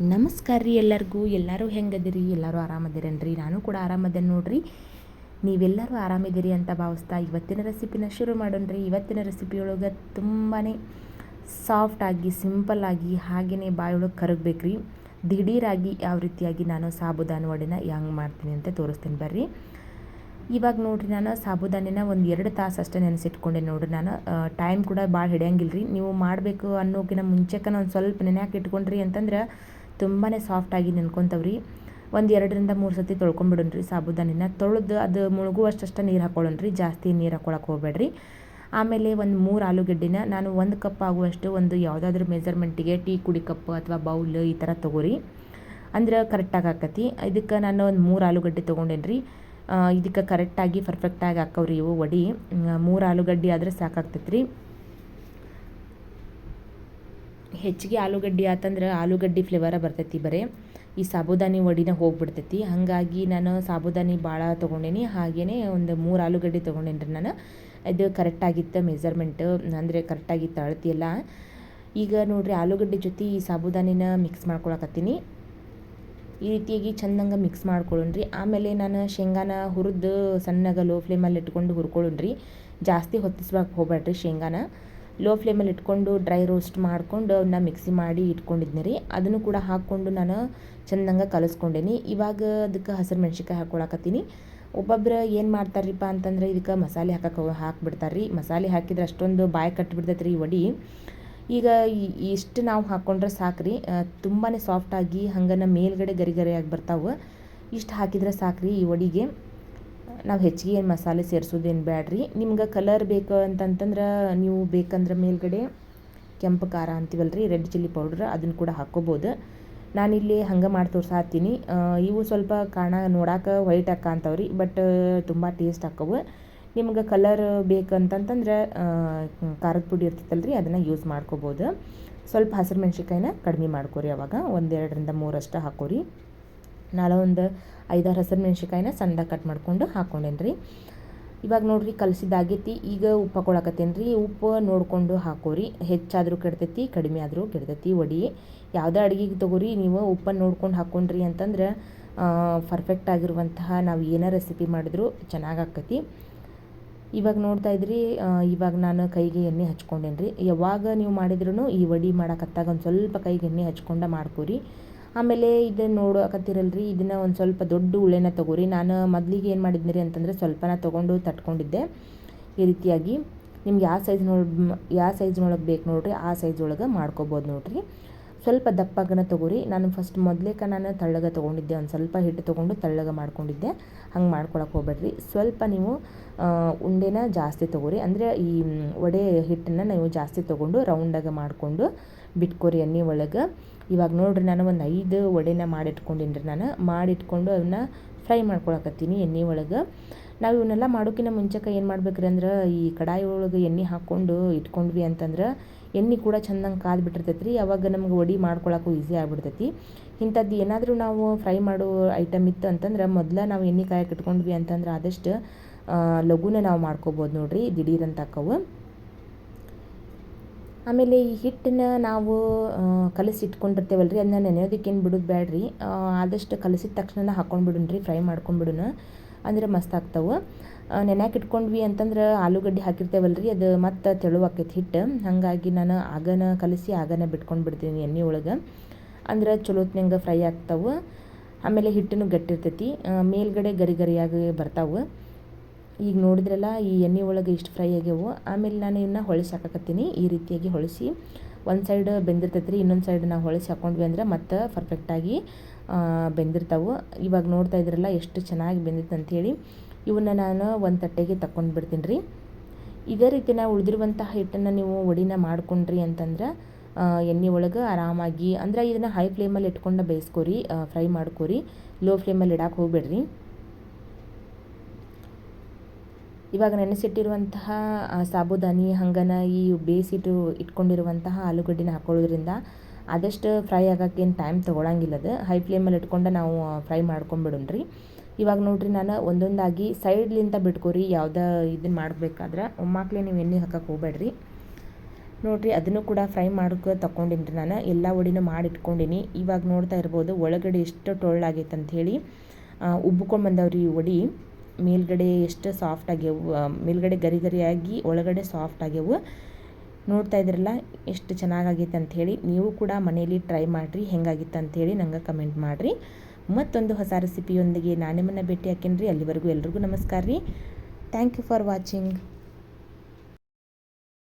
ನಮಸ್ಕಾರ ರೀ ಎಲ್ಲರಿಗೂ. ಎಲ್ಲರೂ ಹೆಂಗದಿರಿ? ಎಲ್ಲರೂ ಆರಾಮದಿರೇನ್ರಿ? ನಾನು ಕೂಡ ಆರಾಮದೇನ ನೋಡ್ರಿ. ನೀವೆಲ್ಲರೂ ಆರಾಮಿದ್ದೀರಿ ಅಂತ ಭಾವಿಸ್ತಾ ಇವತ್ತಿನ ರೆಸಿಪಿನ ಶುರು ಮಾಡೋಣ್ರಿ. ಇವತ್ತಿನ ರೆಸಿಪಿಯೊಳಗೆ ತುಂಬಾ ಸಾಫ್ಟಾಗಿ ಸಿಂಪಲ್ಲಾಗಿ ಹಾಗೆಯೇ ಬಾಯೊಳಗೆ ಕರಗಬೇಕು ರೀ ದಿಢೀರಾಗಿ ಯಾವ ರೀತಿಯಾಗಿ ನಾನು ಸಾಬುದಾನ ಒಡೆನ ಹೆಂಗೆ ಮಾಡ್ತೀನಿ ಅಂತ ತೋರಿಸ್ತೀನಿ ಬರ್ರಿ. ಇವಾಗ ನೋಡಿರಿ ನಾನು ಸಾಬುದಾನಿನ ಒಂದು ಎರಡು ತಾಸು ಅಷ್ಟೇ ನೆನೆಸಿಟ್ಕೊಂಡೆ ನೋಡಿರಿ ನಾನು. ಟೈಮ್ ಕೂಡ ಭಾಳ ಹಿಡಿಯಂಗಿಲ್ಲ ರೀ ನೀವು ಮಾಡಬೇಕು ಅನ್ನೋಕಿನ ಮುಂಚೆಕ ಒಂದು ಸ್ವಲ್ಪ ನೆನೆಯಾಕೆ ಇಟ್ಕೊಂಡ್ರಿ ಅಂತಂದ್ರೆ ತುಂಬಾ ಸಾಫ್ಟಾಗಿ ನೆನ್ಕೊಂತವ್ರಿ ಒಂದು ಎರಡರಿಂದ ಮೂರು ಸತಿ ತೊಳ್ಕೊಂಬಿಡೋಣ್ರಿ ಸಾಬುದಾನಿನ ತೊಳೆದು ಅದು ಮುಳುಗುವಷ್ಟು ನೀರು ಹಾಕ್ಕೊಳ್ಳೋಣ್ರಿ ಜಾಸ್ತಿ ನೀರು ಹಾಕೊಳಕ್ಕೆ ಹೋಗ್ಬೇಡ್ರಿ. ಆಮೇಲೆ ಒಂದು ಮೂರು ಆಲೂಗಡ್ಡೆನ ನಾನು ಒಂದು ಕಪ್ ಆಗುವಷ್ಟು ಒಂದು ಯಾವುದಾದ್ರೂ ಮೆಜರ್ಮೆಂಟಿಗೆ ಟೀ ಕುಡಿ ಕಪ್ ಅಥವಾ ಬೌಲ್ ಈ ಥರ ತೊಗೋರಿ. ಅಂದ್ರೆ ಕರೆಕ್ಟಾಗಿ ಆಕತಿ. ಇದಕ್ಕೆ ನಾನು ಒಂದು ಮೂರು ಆಲೂಗಡ್ಡೆ ತೊಗೊಂಡೇನಿ ರೀ ಇದಕ್ಕೆ ಕರೆಕ್ಟಾಗಿ ಪರ್ಫೆಕ್ಟಾಗಿ ಹಾಕವ್ರಿ ಇವು ವಡಿ. ಮೂರು ಆಲೂಗಡ್ಡೆ ಆದರೆ ಸಾಕಾಗ್ತೈತೆ ರೀ ಹೆಚ್ಚಿಗೆ ಆಲೂಗಡ್ಡೆ ಆತಂದ್ರೆ ಆಲೂಗಡ್ಡೆ ಫ್ಲೇವರ ಬರ್ತೈತಿ ಬರೀ. ಈ ಸಾಬುದಾನಿ ವಡಿನ ಹೋಗ್ಬಿಡ್ತೈತಿ. ಹಾಗಾಗಿ ನಾನು ಸಾಬುದಾನಿ ಭಾಳ ತೊಗೊಂಡೇನಿ. ಹಾಗೇ ಒಂದು ಮೂರು ಆಲೂಗಡ್ಡೆ ತೊಗೊಂಡೇನಿ ರೀ ನಾನು. ಇದು ಕರೆಕ್ಟಾಗಿತ್ತು ಮೆಜರ್ಮೆಂಟ್ ಅಂದರೆ ಕರೆಕ್ಟಾಗಿತ್ತು ಅಳತಿ ಎಲ್ಲ. ಈಗ ನೋಡಿರಿ ಆಲೂಗಡ್ಡೆ ಜೊತೆ ಈ ಸಾಬುದಾನಿನ ಮಿಕ್ಸ್ ಮಾಡ್ಕೊಳಕತ್ತೀನಿ. ಈ ರೀತಿಯಾಗಿ ಚೆಂದಂಗೆ ಮಿಕ್ಸ್ ಮಾಡ್ಕೊಳ್ಳೋಣ್ರಿ ಆಮೇಲೆ ನಾನು ಶೇಂಗಾನ ಹುರಿದು ಸಣ್ಣಗೆ ಲೋ ಫ್ಲೇಮಲ್ಲಿ ಇಟ್ಕೊಂಡು ಹುರ್ಕೊಳ್ಳೋಣ್ರಿ ಜಾಸ್ತಿ ಹೊತ್ತಿಸ್ಬೇಕು ಹೋಗ್ಬೇಡ್ರಿ ಶೇಂಗಾನ. ಲೋ ಫ್ಲೇಮಲ್ಲಿ ಇಟ್ಕೊಂಡು ಡ್ರೈ ರೋಸ್ಟ್ ಮಾಡಿಕೊಂಡು ಅವನ್ನ ಮಿಕ್ಸಿ ಮಾಡಿ ಇಟ್ಕೊಂಡಿದ್ನಿ ರೀ. ಅದನ್ನು ಕೂಡ ಹಾಕ್ಕೊಂಡು ನಾನು ಚೆಂದಂಗೆ ಕಲಿಸ್ಕೊಂಡೇನಿ. ಇವಾಗ ಅದಕ್ಕೆ ಹಸಿರು ಮೆಣ್ಸಿನ್ಕಾಯಿ ಹಾಕ್ಕೊಳಕತ್ತೀನಿ ಒಬ್ಬೊಬ್ರು ಏನು ಮಾಡ್ತಾರ್ರಿಪ್ಪ ಅಂತಂದ್ರೆ ಇದಕ್ಕೆ ಮಸಾಲೆ ಹಾಕಕ್ಕೆ ಹಾಕ್ಬಿಡ್ತಾರೆ ರೀ. ಮಸಾಲೆ ಹಾಕಿದ್ರೆ ಅಷ್ಟೊಂದು ಬಾಯಿ ಕಟ್ಟಿಬಿಡ್ತೈತೆ ರೀ ಒಡಿ ಈಗ ಇಷ್ಟು ನಾವು ಹಾಕ್ಕೊಂಡ್ರೆ ರೀ. ತುಂಬಾ ಸಾಫ್ಟಾಗಿ ಹಂಗನ ಮೇಲ್ಗಡೆ ಗರಿ ಗರಿಯಾಗಿ ಬರ್ತಾವೆ. ಇಷ್ಟು ಹಾಕಿದ್ರೆ ರೀ ಈ ವಡಿಗೆ. ನಾವು ಹೆಚ್ಚಿಗೆ ಏನು ಮಸಾಲೆ ಸೇರಿಸೋದೇನು ಬ್ಯಾಡ್ರಿ. ನಿಮ್ಗೆ ಕಲರ್ ಬೇಕು ಅಂತಂತಂದ್ರೆ ನೀವು ಬೇಕಂದ್ರೆ ಮೇಲ್ಗಡೆ ಕೆಂಪು, ಖಾರ ಅಂತೀವಲ್ಲ ರೀ ರೆಡ್ ಚಿಲ್ಲಿ ಪೌಡ್ರ್ ಅದನ್ನು ಕೂಡ ಹಾಕ್ಕೋಬೋದು ನಾನಿಲ್ಲಿ ಹಂಗೆ ಮಾಡಿ ತೋರಿಸಾತೀನಿ. ಇವು ಸ್ವಲ್ಪ ಕಾಣ ನೋಡಕ್ಕೆ ವೈಟ್ ಅಂತವ್ರಿ ಬಟ್ ತುಂಬ ಟೇಸ್ಟ್ ಹಾಕವು ನಿಮ್ಗೆ ಕಲರ್ ಬೇಕಂತಂತಂದ್ರೆ ಖಾರದ ಪುಡಿ ಇರ್ತೈತಲ್ಲ ರೀ ಅದನ್ನು ಯೂಸ್ ಮಾಡ್ಕೋಬೋದು. ಸ್ವಲ್ಪ ಹಸಿರು ಮೆಣ್ಸಿನ್ಕಾಯಿನ ಕಡಿಮೆ ಮಾಡ್ಕೊರಿ ಅವಾಗ, ಒಂದೆರಡರಿಂದ ಮೂರಷ್ಟು ಹಾಕೋರಿ. ನಾಳೆ ಒಂದು ಐದಾರು ಹಸಿರು ಮೆಣ್ಸಿನ್ಕಾಯಿನ ಸಣ್ಣದಾಗಿ ಕಟ್ ಮಾಡಿಕೊಂಡು ಹಾಕ್ಕೊಂಡೇನಿ ರೀ ಇವಾಗ ನೋಡಿರಿ ಕಲಸಿದ್ದಾಗೈತಿ, ಈಗ ಉಪ್ಪು ಹಾಕೊಳಕತ್ತೇನೆ ರೀ ಉಪ್ಪು ನೋಡಿಕೊಂಡು ಹಾಕೋರಿ. ಹೆಚ್ಚಾದರೂ ಕೆಡ್ತೈತಿ, ಕಡಿಮೆ ಆದರೂ ಕೆಡ್ತೈತಿ. ಒಡಿ, ಯಾವುದೇ ಅಡುಗೆಗೆ ತೊಗೋರಿ, ನೀವು ಉಪ್ಪನ್ನು ನೋಡ್ಕೊಂಡು ಹಾಕ್ಕೊಂಡ್ರಿ ಅಂತಂದ್ರೆ ಪರ್ಫೆಕ್ಟ್ ಆಗಿರುವಂತಹ ನಾವು ಏನೇ ರೆಸಿಪಿ ಮಾಡಿದ್ರು ಚೆನ್ನಾಗಿ ಆಕತಿ. ಇವಾಗ ನೋಡ್ತಾ ಇದ್ರಿ ಇವಾಗ ನಾನು ಕೈಗೆ ಎಣ್ಣೆ ಹಚ್ಕೊಂಡೇನಿ ರೀ ಯಾವಾಗ ನೀವು ಮಾಡಿದ್ರೂ ಈ ವಡಿ ಮಾಡಕತ್ತಾಗ ಒಂದು ಸ್ವಲ್ಪ ಕೈಗೆ ಎಣ್ಣೆ ಹಚ್ಕೊಂಡ ಮಾಡ್ಕೊರಿ. ಆಮೇಲೆ ಇದನ್ನು ನೋಡಕತ್ತಿರಲ್ಲ ರೀ ಇದನ್ನು ಒಂದು ಸ್ವಲ್ಪ ದೊಡ್ಡ ಉಳ್ಳೆನ ತಗೋರಿ. ನಾನು ಮೊದಲಿಗೆ ಏನು ಮಾಡಿದ್ನಿ ರೀ ಅಂತಂದರೆ ಸ್ವಲ್ಪನ ತೊಗೊಂಡು ತಟ್ಕೊಂಡಿದ್ದೆ. ಈ ರೀತಿಯಾಗಿ ನಿಮ್ಗೆ ಯಾವ ಸೈಜ್ ನೋಡಿ, ಯಾವ ಸೈಜ್ನೊಳಗೆ ಬೇಕು ನೋಡಿರಿ, ಆ ಸೈಜ್ ಒಳಗೆ ಮಾಡ್ಕೊಬೋದು ನೋಡಿರಿ. ಸ್ವಲ್ಪ ದಪ್ಪಗನ ತೊಗೋರಿ. ನಾನು ಫಸ್ಟ್ ಮೊದಲೇಕ ನಾನು ತಳ್ಳಗ ತೊಗೊಂಡಿದ್ದೆ, ಒಂದು ಸ್ವಲ್ಪ ಹಿಟ್ಟು ತೊಗೊಂಡು ತಳ್ಳಗ ಮಾಡ್ಕೊಂಡಿದ್ದೆ. ಹಂಗೆ ಮಾಡ್ಕೊಳಕ್ಕೆ ಹೋಗ್ಬೇಡ್ರಿ. ಸ್ವಲ್ಪ ನೀವು ಉಂಡೆನ ಜಾಸ್ತಿ ತೊಗೋರಿ. ಅಂದರೆ ಈ ವಡೆ ಹಿಟ್ಟನ್ನು ನೀವು ಜಾಸ್ತಿ ತೊಗೊಂಡು ರೌಂಡಾಗ ಮಾಡಿಕೊಂಡು ಬಿಟ್ಕೊರಿ ಎಣ್ಣೆ ಒಳಗೆ. ಇವಾಗ ನೋಡಿರಿ ನಾನು ಒಂದು ಐದು ವಡೆನ ಮಾಡಿಟ್ಕೊಂಡಿನಿ ರೀ ನಾನು. ಮಾಡಿಟ್ಕೊಂಡು ಅದನ್ನ ಫ್ರೈ ಮಾಡ್ಕೊಳಕತ್ತೀನಿ ಎಣ್ಣೆ ಒಳಗೆ. ನಾವು ಇವನ್ನೆಲ್ಲ ಮಾಡೋಕ್ಕಿಂತ ಮುಂಚೆಕ ಏನು ಮಾಡ್ಬೇಕ್ರಿ ಅಂದ್ರೆ ಈ ಕಡಾಯಿ ಒಳಗೆ ಎಣ್ಣೆ ಹಾಕ್ಕೊಂಡು ಇಟ್ಕೊಂಡ್ವಿ ಅಂತಂದ್ರೆ ಎಣ್ಣೆ ಕೂಡ ಚೆಂದಂಗೆ ಕಾದು ಬಿಟ್ಟಿರ್ತೈತೆ ರೀ ಅವಾಗ ನಮ್ಗೆ ವಡೆ ಮಾಡ್ಕೊಳಕ್ಕೂ ಈಸಿ ಆಗಿಬಿಡ್ತೈತಿ. ಇಂಥದ್ದು ಏನಾದರೂ ನಾವು ಫ್ರೈ ಮಾಡೋ ಐಟಮ್ ಇತ್ತು ಅಂತಂದ್ರೆ ಮೊದಲ ನಾವು ಎಣ್ಣೆ ಕಾಯಕ್ಕೆ ಇಟ್ಕೊಂಡ್ವಿ ಅಂತಂದ್ರೆ ಆದಷ್ಟು ಲಘುನ ನಾವು ಮಾಡ್ಕೋಬೋದು ನೋಡಿರಿ. ದಿಢೀರಂತ ಆಕವು ಆಮೇಲೆ ಈ ಹಿಟ್ಟನ್ನ ನಾವು ಕಲಸಿ ಇಟ್ಕೊಂಡಿರ್ತೇವಲ್ಲ ರೀ ಅದನ್ನ ನೆನೆಯೋದಕ್ಕೇನು ಬಿಡೋದು ಬೇಡ್ರಿ ಆದಷ್ಟು ಕಲಸಿದ ತಕ್ಷಣ ಹಾಕ್ಕೊಂಡು ರೀ ಫ್ರೈ ಮಾಡ್ಕೊಂಡ್ಬಿಡೋಣ ಅಂದ್ರೆ ಮಸ್ತ್ ಆಗ್ತಾವೆ. ನೆನೆಯಾಕೆ ಇಟ್ಕೊಂಡ್ವಿ ಅಂತಂದ್ರೆ ಆಲೂಗಡ್ಡೆ ಹಾಕಿರ್ತೇವಲ್ಲ ರೀ ಅದು ಮತ್ತೆ ತೆಳುವಾಕೈತಿ ಹಿಟ್ಟು. ಹಾಗಾಗಿ ನಾನು ಆಗನ ಕಲಸಿ ಆಗನ ಬಿಟ್ಕೊಂಡು ಬಿಡ್ತೀನಿ ಎಣ್ಣೆ ಒಳಗೆ. ಅಂದ್ರೆ ಚಲೋತ್ನಂಗೆ ಫ್ರೈ ಆಗ್ತಾವೆ. ಆಮೇಲೆ ಹಿಟ್ಟನ್ನು ಗಟ್ಟಿರ್ತೈತಿ. ಮೇಲ್ಗಡೆ ಗರಿ ಗರಿಯಾಗಿ ಬರ್ತಾವೆ. ಈಗ ನೋಡಿದ್ರಲ್ಲ, ಈ ಎಣ್ಣೆ ಒಳಗೆ ಇಷ್ಟು ಫ್ರೈ ಆಗ್ಯಾವು. ಆಮೇಲೆ ನಾನು ಇವನ್ನ ಹೊಳಿಸಿ ಹಾಕಕತ್ತೀನಿ. ಈ ರೀತಿಯಾಗಿ ಹೊಳಿಸಿ. ಒಂದು ಸೈಡ್ ಬೆಂದಿರ್ತೈತೆ ರೀ ಇನ್ನೊಂದು ಸೈಡ್ ನಾವು ಹೊಳಿಸಿ ಹಾಕೊಂಡ್ವಿ ಅಂದ್ರೆ ಮತ್ತೆ ಪರ್ಫೆಕ್ಟಾಗಿ ಬೆಂದಿರ್ತಾವೆ. ಇವಾಗ ನೋಡ್ತಾ ಇದ್ರಲ್ಲ ಎಷ್ಟು ಚೆನ್ನಾಗಿ ಬೆಂದಿತ್ತು ಅಂಥೇಳಿ ಇವನ್ನ ನಾನು ಒಂದು ತಟ್ಟೆಗೆ ತಕ್ಕೊಂಡು ಬಿಡ್ತೀನಿ ರೀ. ಇದೇ ರೀತಿ ನಾವು ಉಳಿದಿರುವಂತಹ ಹಿಟ್ಟನ್ನು ನೀವು ಒಡಿನ ಮಾಡ್ಕೊಂಡ್ರಿ ಅಂತಂದ್ರೆ ಎಣ್ಣೆ ಒಳಗೆ ಆರಾಮಾಗಿ, ಅಂದ್ರೆ ಇದನ್ನು ಹೈ ಫ್ಲೇಮಲ್ಲಿ ಇಟ್ಕೊಂಡು ಬೇಯಿಸ್ಕೊರಿ ಫ್ರೈ ಮಾಡ್ಕೊರಿ. ಲೋ ಫ್ಲೇಮಲ್ಲಿ ಇಡಕ್ಕೆ ಹೋಗ್ಬೇಡ್ರಿ. ಇವಾಗ ನೆನೆಸಿಟ್ಟಿರುವಂತಹ ಸಾಬುದಾನಿ, ಹಂಗನ, ಈ ಬೇಯಿಸಿಟ್ಟು ಇಟ್ಕೊಂಡಿರುವಂತಹ ಆಲೂಗಡ್ಡಿನ ಹಾಕೊಳ್ಳೋದ್ರಿಂದ ಆದಷ್ಟು ಫ್ರೈ ಆಗೋಕ್ಕೇನು ಟೈಮ್ ತೊಗೊಳಂಗಿಲ್ಲ ಅದು. ಹೈ ಫ್ಲೇಮಲ್ಲಿ ಇಟ್ಕೊಂಡು ನಾವು ಫ್ರೈ ಮಾಡ್ಕೊಂಬಿಡೋಣ್ರಿ. ಇವಾಗ ನೋಡಿರಿ ನಾನು ಒಂದೊಂದಾಗಿ ಸೈಡ್ಲಿಂದ ಬಿಟ್ಕೊರಿ, ಯಾವುದೇ ಇದನ್ನು ಮಾಡಬೇಕಾದ್ರೆ ಒಮ್ಮಾಕ್ಲೆ ನೀವು ಎಣ್ಣೆ ಹಾಕಕ್ಕೆ ಹೋಗ್ಬೇಡ್ರಿ. ನೋಡಿರಿ ಅದನ್ನು ಕೂಡ ಫ್ರೈ ಮಾಡ್ಕೊ ತಗೊಂಡಿನಿ ರೀ ನಾನು. ಎಲ್ಲ ಒಡಿನೂ ಮಾಡಿ ಇಟ್ಕೊಂಡೀನಿ ಇವಾಗ ನೋಡ್ತಾ ಇರ್ಬೋದು, ಒಳಗಡೆ ಎಷ್ಟು ಟೊಳ್ಳಾಗೈತೆ ಅಂಥೇಳಿ ಉಬ್ಬಿಕೊಂಡು ಬಂದವ್ರಿ ಈ ವಡಿ. ಮೇಲ್ಗಡೆ ಎಷ್ಟು ಸಾಫ್ಟ್ ಆಗ್ಯವು ಮೇಲ್ಗಡೆ ಗರಿ ಗರಿಯಾಗಿ ಒಳಗಡೆ ಸಾಫ್ಟ್ ಆಗ್ಯವು. ನೋಡ್ತಾ ಇದ್ರಲ್ಲ ಎಷ್ಟು ಚೆನ್ನಾಗಾಗಿತ್ತು ಅಂಥೇಳಿ ನೀವು ಕೂಡ ಮನೆಯಲ್ಲಿ ಟ್ರೈ ಮಾಡಿರಿ, ಹೆಂಗಾಗಿತ್ತು ಅಂಥೇಳಿ ನಂಗೆ ಕಮೆಂಟ್ ಮಾಡಿರಿ. ಮತ್ತೊಂದು ಹೊಸ ರೆಸಿಪಿಯೊಂದಿಗೆ ನಾನೇ ನಿಮ್ಮನ್ನು ಭೇಟಿ ಹಾಕೇನ್ರಿ ಅಲ್ಲಿವರೆಗೂ ಎಲ್ರಿಗೂ ನಮಸ್ಕಾರ ರೀ. Thank you for watching